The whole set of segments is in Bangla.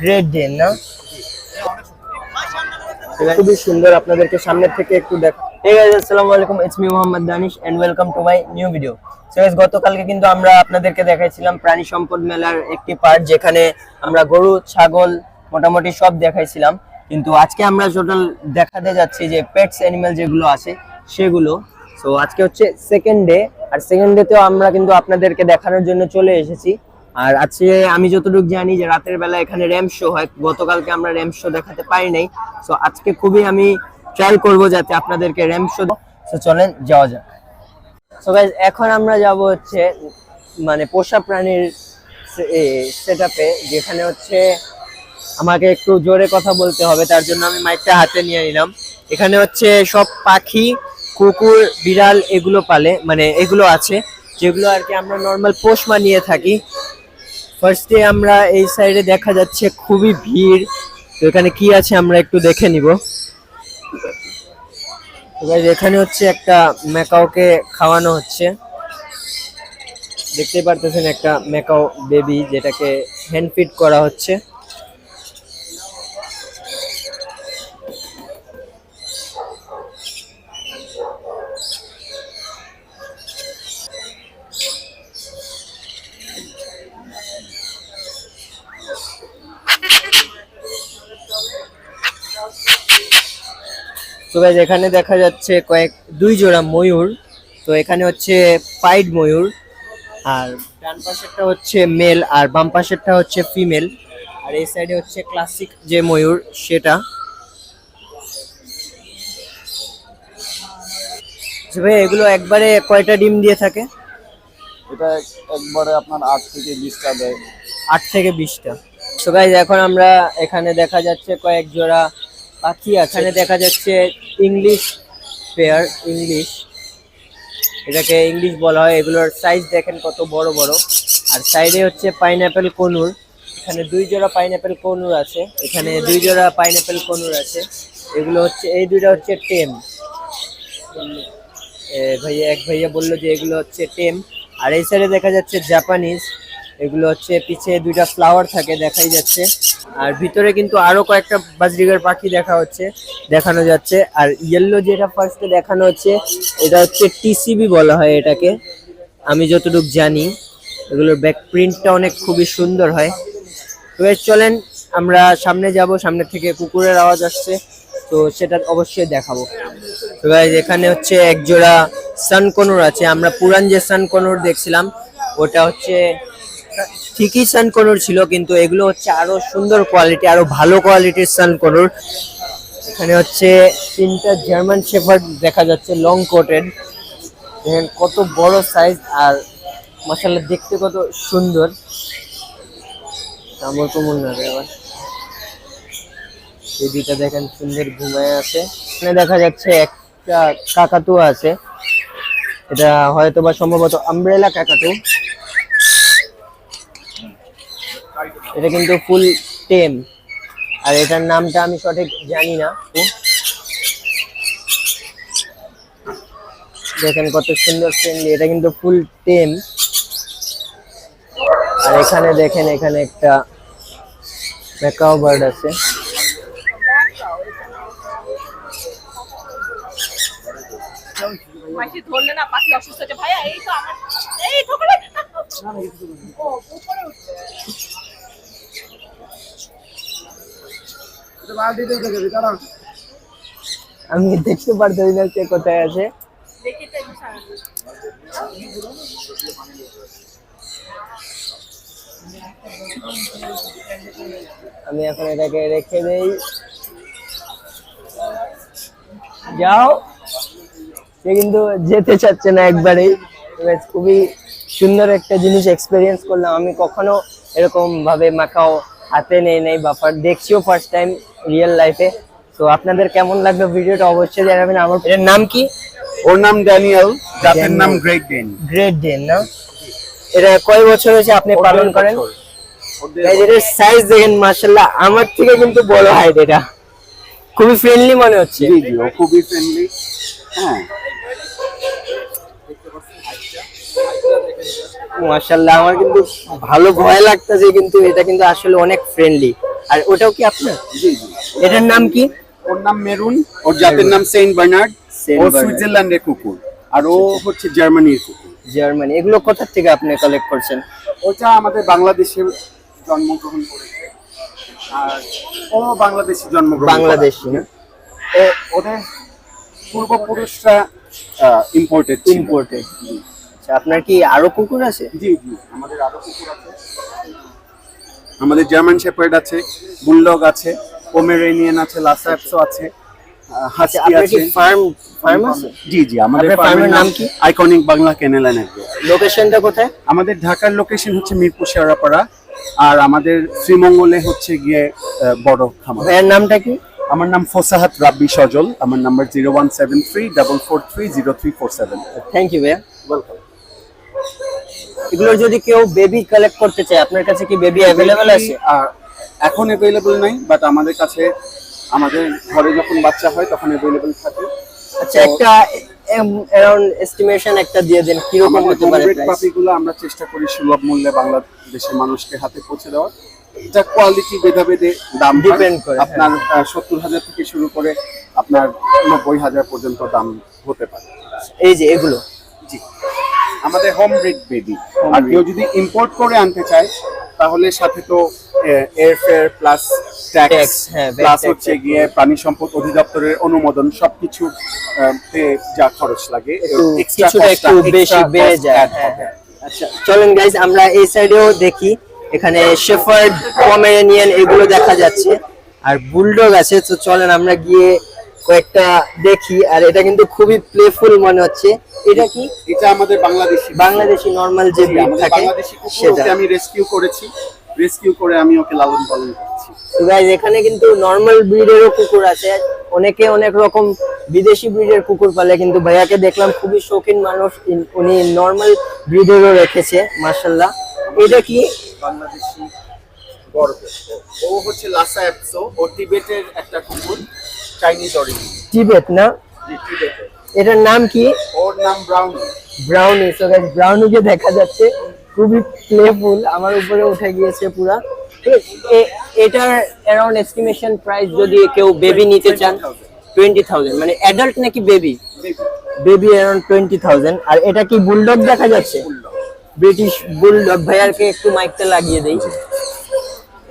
গ্রেট ডেন না খুবই সুন্দর আপনাদেরকে সামনের থেকে একটু দেখ ঠিক আছে আসসালামু আলাইকুম it's me Mohammad Danish and welcome to my new video so guys গতকালকে কিন্তু আমরা আপনাদেরকে দেখাইছিলাম প্রাণী সম্পদ মেলার একটি পার্ট যেখানে আমরা গরু ছাগল মোটামুটি সব দেখাইছিলাম। কিন্তু আজকে আমরা টোটাল দেখাতে যাচ্ছি যে পেটস অ্যানিমাল যেগুলো আছে সেগুলো। সো আজকে হচ্ছে সেকেন্ড ডে আর সেকেন্ড ডে ডেতেও আমরা কিন্তু আপনাদেরকে দেখানোর জন্য চলে এসেছি। আর আজকে আমি যতটুকু জানি যে রাতের বেলা এখানে র্যাম শো হয়, গতকালকে আমরা র্যাম শো দেখাতে পারি নাই। সো আজকে খুবই আমি ট্রাই করব যাতে আপনাদেরকে র্যাম শো সো চলেন, যাওয়া যাক। সো গাইজ এখন আমরা যাব হচ্ছে মানে পোষা প্রাণীর সেট যেখানে হচ্ছে আমাকে একটু জোরে কথা বলতে হবে, তার জন্য আমি মাইকটা হাতে নিয়ে নিলাম। এখানে হচ্ছে সব পাখি, কুকুর, বিড়াল এগুলো পালে মানে এগুলো আছে, যেগুলো আর কি আমরা নর্মাল পোষ মানিয়ে থাকি। ফার্স্টে আমরা এই সাইডে দেখা যাচ্ছে খুবই ভিড়। তো এখানে কি আছে আমরা একটু দেখে নিব। এখানে হচ্ছে একটা ম্যাকাওকে খাওয়ানো হচ্ছে। দেখতে পারতেছেন একটা ম্যাকাও বেবি যেটাকে হ্যান্ড ফিড করা হচ্ছে। তো guys, এখানে দেখা যাচ্ছে কয়েক দুই জোড়া ময়ূর। তো এখানে হচ্ছে পাইড ময়ূর আর ডান পাশেরটা হচ্ছে মেল আর বাম পাশেরটা হচ্ছে ফিমেল। আর এই সাইডে হচ্ছে ক্লাসিক যে ময়ূর সেটা। ভাই এগুলো একবারে কয়টা ডিম দিয়ে থাকে? এটা একবারে আপনার আট থেকে বিশটা দেয়। আট থেকে বিশটা। তো গাইজ এখন আমরা এখানে দেখা যাচ্ছে কয়েক জোড়া পাখি আছে। এখানে দেখা যাচ্ছে ইংলিশ পেয়ার ইংলিশ এটাকে ইংলিশ বলা হয়। এগুলোর সাইজ দেখেন কত বড় বড়। আর সাইডে হচ্ছে পাইনাপেল কনুর। এখানে দুই জোড়া পাইনাপেল কনুর আছে। এখানে দুই জোড়া পাইনাপেল কনুর আছে। এগুলো হচ্ছে, এই দুইটা হচ্ছে টেম ভাইয়া, এক ভাইয়া বলল যে এগুলো হচ্ছে টেম আর এই সাইডে দেখা যাচ্ছে জাপানিজ এগুলো হচ্ছে পিছে দুইটা ফ্লাওয়ার থাকে, দেখাই যাচ্ছে। আর ভিতরে কিন্তু আরও কয়েকটা বাজরিগার পাখি দেখা হচ্ছে, দেখানো যাচ্ছে। আর ইয়েলো যেটা ফার্স্টে দেখানো হচ্ছে, এটা হচ্ছে টিসিবি বলা হয় এটাকে। আমি যতটুকু জানি, এগুলোর ব্যাক প্রিন্টটা অনেক খুবই সুন্দর হয়। তো চলেন, আমরা সামনে যাব, সামনে থেকে কুকুরের আওয়াজ আসছে, তো সেটা অবশ্যই দেখাবো। তো এখানে হচ্ছে এক জোড়া সানকনুর আছে। আমরা পুরান যে সানকনুর দেখছিলাম, ওটা হচ্ছে ঠিকই সানকনুর ছিল, কিন্তু এগুলো হচ্ছে আরও সুন্দর কোয়ালিটি আরও ভালো কোয়ালিটির সানকনুর এখানে হচ্ছে তিনটা জার্মান শেফার্ড দেখা যাচ্ছে লং কোটেড দেখেন কত বড় সাইজ আর মশালা দেখতে কত সুন্দর। আমার কেমন লাগে আবার। এই দুইটা দেখেন সুন্দর ঘুমায় আছে। এখানে দেখা যাচ্ছে একটা কাকাতু আছে। এটা হয়তো বা সম্ভবত আমব্রেলা কাকাতু। এটা কিন্তু ফুল টেম আর এটার নামটা আমি সঠিক জানি না। দেখেন কত সুন্দর ফ্রেন্ডলি এটা কিন্তু ফুল টেম আর এখানে দেখেন, এখানে একটা ম্যাকাও বার্ড আছে মাসি ধরলে না পাখি অসুস্থ হচ্ছে ভাইয়া এই তো আমার এই ঠোকরে ও উপরে উঠছে আমি দেখতে পারতেছি না সে কোথায় আছে। আমি এখন এটাকে রেখে দেই। যাও। সে কিন্তু যেতে চাচ্ছে না একবারেই খুবই সুন্দর একটা জিনিস এক্সপিরিয়েন্স করলাম। আমি কখনো এরকম ভাবে মাখাও হাতে নেই নাই বা ফার- দেখছিও ফার্স্ট টাইম রিয়েল লাইফে তো আপনাদের কেমন লাগল ভিডিওটা অবশ্যই জানাবেন। আমার এর নাম কি? ওর নাম ড্যানিয়েল জাতের নাম গ্রেট ডেন গ্রেট ডেন না? এটা কয় বছর হয়েছে আপনি পালন করেন? এটার সাইজ দেখেন মাশাল্লাহ আমার থেকে কিন্তু বড় হাইট এটা। খুবই ফ্রেন্ডলি মনে হচ্ছে। জি জি খুবই ফ্রেন্ডলি হ্যাঁ। মাশাআল্লাহ আমার কিন্তু ভালো ভয় লাগতেছে কিন্তু এটা কিন্তু আসলে অনেক ফ্রেন্ডলি আর ওটাও কি আপনার? জি জি। এটার নাম কি? ওর নাম মেরুন ওর জাতের নাম সেন্ট বার্নার্ড। ও সুইজারল্যান্ডের কুকুর। আর ও হচ্ছে জার্মানির কুকুর। জার্মানি। এগুলো কোথা থেকে আপনি কালেক্ট করছেন? ওটা আমাদের বাংলাদেশে জন্মগ্রহণ করেছে। আর ও বাংলাদেশে জন্মগ্রহণ। বাংলাদেশি না? ও ওদের পূর্বপুরুষরা ইম্পোর্টেড ইম্পোর্টেড আচ্ছা আপনার কি আরও কুকুর আছে? জি জি আমাদের আরও কুকুর আছে। আমাদের জার্মান শেপার্ড আছে বুলডগ আছে পোমেরেনিয়ান আছে লাসাপসো আছে হাসকি আচ্ছা, আছে। ফার্ম ফার্ম আছে? জি জি আমাদের ফার্মের নাম কি? আইকনিক বাংলা লোকেশনটা কোথায়? আমাদের ঢাকার লোকেশন হচ্ছে মিরপুর শেওড়াপাড়া আর আমাদের শ্রীমঙ্গলে হচ্ছে গিয়ে বড় খামার। ভাইয়ের নামটা কি? আমার নাম ফোসাহাত রাব্বি সজল আমার number zero one seven three double four three zero three four seven thank you ভাইয়া। ওয়েলকাম এগুলোর যদি কেউ বেবি কালেক্ট করতে চায় আপনার কাছে কি বেবি অ্যাভেলেবল আছে? আর এখন অ্যাভেলেবল নাই বাট আমাদের কাছে আমাদের ঘরে যখন বাচ্চা হয় তখন অ্যাভেলেবল থাকে। আচ্ছা একটা অ্যারাউন্ড এস্টিমেশন একটা দিয়ে দেন কীরকম আমাদের হতে পারে পাপিগুলো আমরা চেষ্টা করি সুলভ মূল্যে বাংলাদেশের মানুষকে হাতে পৌঁছে দেওয়ার। এটা কোয়ালিটি ভেদাভেদে দাম ডিপেন্ড করে, হ্যাঁ। আপনার সত্তর হাজার থেকে শুরু করে আপনার নব্বই হাজার পর্যন্ত দাম হতে পারে। এই যে এগুলো? জি। আমাদের হোম ব্রিড বেবি আর কেউ যদি ইম্পোর্ট করে আনতে চায় তাহলে সাথে তো এয়ার ফেয়ার প্লাস ট্যাক্স হ্যাঁ, প্লাস হচ্ছে গিয়ে প্রাণী সম্পদ অধিদপ্তরের অনুমোদন সবকিছু যা খরচ লাগে একটু বেশি বেড়ে যায় হ্যাঁ, হ্যাঁ। আচ্ছা চলেন গাইজ আমরা এই সাইডেও দেখি। এখানে শেফার্ড পমেরানিয়ান এগুলো দেখা যাচ্ছে। আর বুলডগ আছে তো চলেন আমরা গিয়ে কয়েকটা দেখি। আর এটা কিন্তু খুবই প্লেফুল মনে হচ্ছে। এটা কি? এটা আমাদের বাংলাদেশি। বাংলাদেশি নর্মাল যে ব্রিড থাকে সেটা। আমি রেস্কিউ করেছি। রেস্কিউ করে আমি ওকে লালন পালন করছি। তো গাইজ এখানে কিন্তু নর্মাল ব্রিডেরও কুকুর আছে। অনেকে অনেক রকম বিদেশি ব্রিডের কুকুর পালে কিন্তু ভাইয়াকে দেখলাম খুবই শৌখিন মানুষ। উনি নর্মাল ব্রিডেরও রেখেছে মার্শাল্লাহ এটা কি? বাংলাদেশি ও হচ্ছে লাসা অ্যাপসো ও টিবেটের একটা কুকুর চাইনিজ অরিজিন টিবেট না? জি টিবেটের এটার নাম কি? ওর নাম ব্রাউন। ব্রাউনি। সো গাইজ ব্রাউনিকে দেখা যাচ্ছে। খুবই প্লেফুল আমার উপরে উঠে গিয়েছে পুরা। এটার অ্যারাউন্ড এস্টিমেশন প্রাইস যদি কেউ বেবি নিতে চান টোয়েন্টি থাউজেন্ড মানে অ্যাডাল্ট নাকি baby baby around twenty thousand আর এটা কি বুলডগ দেখা যাচ্ছে? ব্রিটিশ বুলডগ ভাইয়ারকে একটু মাইকটা লাগিয়ে দেই।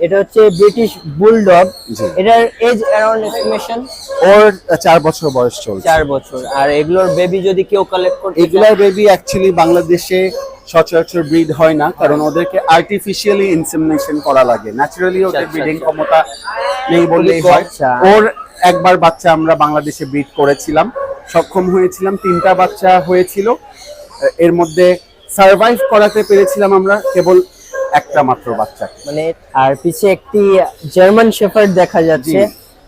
এটা হচ্ছে ব্রিটিশ বুলডগ। এটার এজ অ্যারাউন্ড এস্টিমেশন ওর চার বছর বয়স চলছে। চার বছর। আর এগুলোর বেবি যদি কেউ কালেক্ট করতে এগুলোর বেবি অ্যাকচুয়ালি বাংলাদেশে সচরাচর ব্রিড হয় না কারণ ওদেরকে আর্টিফিশিয়ালি ইনসেমিনেশন করা লাগে। ন্যাচারালি ওদের আচ্ছা, ব্রিডিং আচ্ছা। ক্ষমতা নেই বললেই হয়। আচ্ছা। ওর একবার বাচ্চা আমরা বাংলাদেশে ব্রিড করেছিলাম। সক্ষম হয়েছিলাম তিনটা বাচ্চা হয়েছিল। এর মধ্যে সার্ভাইভ করাতে পেরেছিলাম আমরা। কেবল একটা মাত্র বাচ্চা। মানে আর পিছে একটি জার্মান শেফার্ড দেখা যাচ্ছে।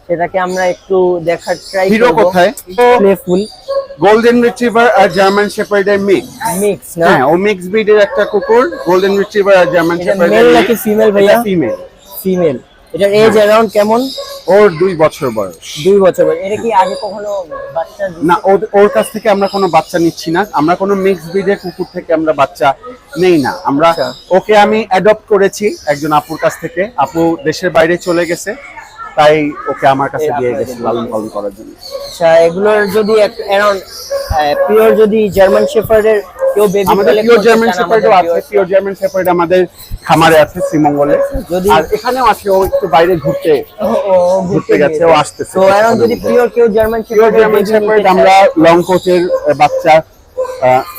সেটাকে আমরা একটু দেখার ট্রাই করব। হিরো কোথায়? প্লেফুল গোল্ডেন রিট্রিভার আর জার্মান শেপার্ডের মিক্স মিক্স না? হ্যাঁ ও মিক্স ব্রিডের একটা কুকুর গোল্ডেন রিট্রিভার আর জার্মান এটা শেপার্ডের মেল নাকি ফিমেল ভাইয়া? ফিমেল ফিমেল এটার এজ অ্যারাউন্ড কেমন? ওর দুই বছর বয়স। দুই বছর বয়স। এটা কি আগে কখনো বাচ্চা না ওর- ওর কাছ থেকে আমরা কোনো বাচ্চা নিচ্ছি না। আমরা কোনো মিক্স ব্রিডের কুকুর থেকে আমরা বাচ্চা নেই না। আমরা আচ্ছা। ওকে আমি অ্যাডপ্ট করেছি একজন আপুর কাছ থেকে। আপু দেশের বাইরে চলে গেছে। তাই ওকে আমার কাছে দিয়ে গেছে। লালন পালন করার জন্য। আচ্ছা এগুলোর যদি অ্যারাউন্ড পিওর যদি জার্মান শেফার্ডের কেউ বেবি আমাদের পিওর জার্মান শেপার্ডও আছে পিওর জার্মান শেপার্ড আমাদের খামারে আছে শ্রীমঙ্গলে। যদি- আর এখানেও আছে ও একটু বাইরে ঘুরতে ঘুরতে গেছে, ও আসতেছে। তো অ্যারাউন্ড যদি পিওর কেউ German pure shepherd German shepherd আমরা লং কোচের বাচ্চা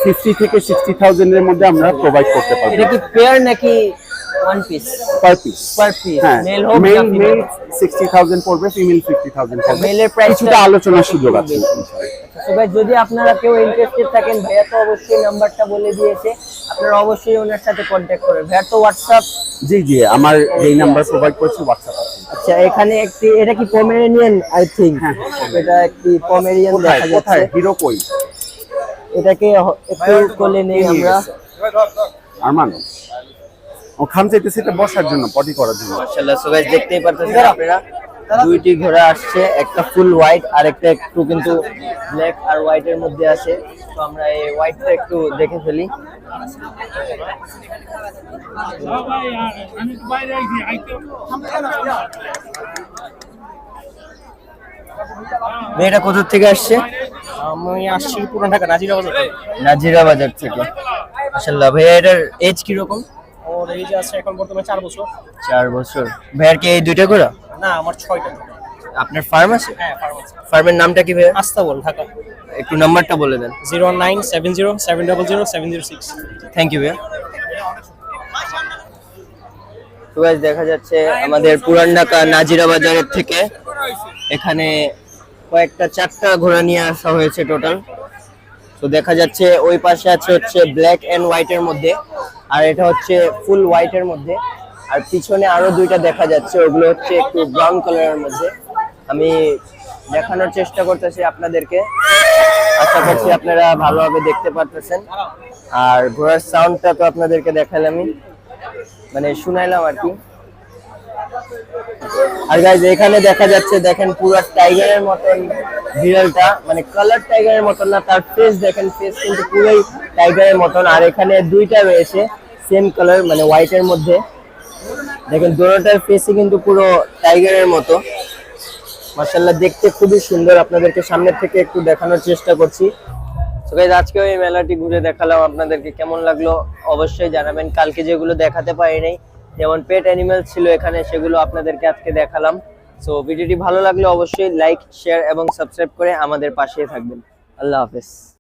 ফিফটি থেকে সিক্সটি থাউজেন্ডের মধ্যে আমরা প্রোভাইড করতে পারব। এটা কি পেয়ার নাকি one piece per piece per piece হ্যাঁ মেল হোক মেল মেল সিক্সটি থাউজেন্ড পড়বে ফিমেল পড়বে। মেলের প্রাইস কিছুটা আলোচনার সুযোগ আছে। তো যদি আপনারা কেউ ইন্টারেস্টেড থাকেন ভাইয়া তো অবশ্যই নাম্বারটা বলে দিয়েছে। আপনারা অবশ্যই ওনার সাথে কন্ট্যাক্ট করবেন। ভাইয়া তো হোয়াটসঅ্যাপ জি জি আমার যেই নাম্বার প্রোভাইড করছি হোয়াটসঅ্যাপ আচ্ছা এখানে একটি এটা কি পমেরেনিয়ান আই থিংক হ্যাঁ, এটা একটি পমেরিয়ান দেখা কোথায়? যাচ্ছে হিরো কই? এটাকে একটু কোলে নেই আমরা? আরমান। খাম চাইতেছে এটা বসার জন্য পটি করার জন্য। মাশাআল্লাহ সো গাইস দেখতেই পারতেছেন আপনারা? দুইটি ঘোড়া আসছে একটা ফুল হোয়াইট আর একটা একটু কিন্তু ব্ল্যাক আর হোয়াইট এর মধ্যে আছে। তো আমরা এই হোয়াইটটা একটু দেখে ফেলি। সবাই আর আমি তো বাইরে আইছি আইতে মেয়েটা কোথা থেকে আসছে? আমি আসছি পুরান ঢাকা নাজিরা বাজার নাজিরা বাজার থেকে। মাশাল্লাহ ভাইয়া এটার এজ কীরকম? ওর এই যে আছে এখন বর্তমানে চার বছর। চার বছর। ভাইয়ার কি এই দুইটা করে না আমার ছয়টা আপনার ফার্ম আছে? হ্যাঁ ফার্মাসি ফার্মের নামটা কি ভাইয়া? আস্তাবল ঢাকা। একটু নাম্বারটা বলে দেন। Zero nine seven zero seven double zero seven zero six. Thank you ভাইয়া। তো দেখা যাচ্ছে আমাদের পুরান ঢাকা নাজিরা বাজারের থেকে। এখানে কয়েকটা চারটা ঘোড়া নিয়ে আসা হয়েছে টোটাল তো দেখা যাচ্ছে ওই পাশে আছে হচ্ছে ব্ল্যাক এন্ড হোয়াইট এর মধ্যে। আর এটা হচ্ছে ফুল হোয়াইট এর মধ্যে। আর পিছনে আরও দুইটা দেখা যাচ্ছে, ওগুলো হচ্ছে একটু ব্রাউন কালারের মধ্যে। আমি দেখানোর চেষ্টা করতেছি আপনাদেরকে। আশা করছি আপনারা ভালোভাবে দেখতে পারতেছেন। আর ঘোড়ার সাউন্ডটা তো আপনাদেরকে দেখালামই। মানে শুনাইলাম আর কি। আর গাইজ এখানে দেখা যাচ্ছে, দেখেন পুরো টাইগারের মতন বিড়ালটা মানে কালার টাইগারের মতন না, তার ফেস দেখেন ফেস কিন্তু পুরোই টাইগারের মতন। আর এখানে দুইটা রয়েছে। সেম কালার মানে হোয়াইটের মধ্যে। দেখেন, দুটোটার ফেসই কিন্তু পুরো টাইগারের মতো। মার্শাল্লাহ দেখতে খুবই সুন্দর। আপনাদেরকে সামনের থেকে একটু দেখানোর চেষ্টা করছি। তো আজকে এই মেলাটি ঘুরে দেখালাম আপনাদেরকে কেমন লাগল অবশ্যই জানাবেন। কালকে যেগুলো দেখাতে পারি নাই যেমন পেট অ্যানিমেল ছিল এখানে, সেগুলো আপনাদেরকে আজকে দেখালাম। সো ভিডিওটি ভালো লাগলে অবশ্যই লাইক শেয়ার এবং সাবস্ক্রাইব করে আমাদের পাশেই থাকবেন। আল্লাহ হাফেজ।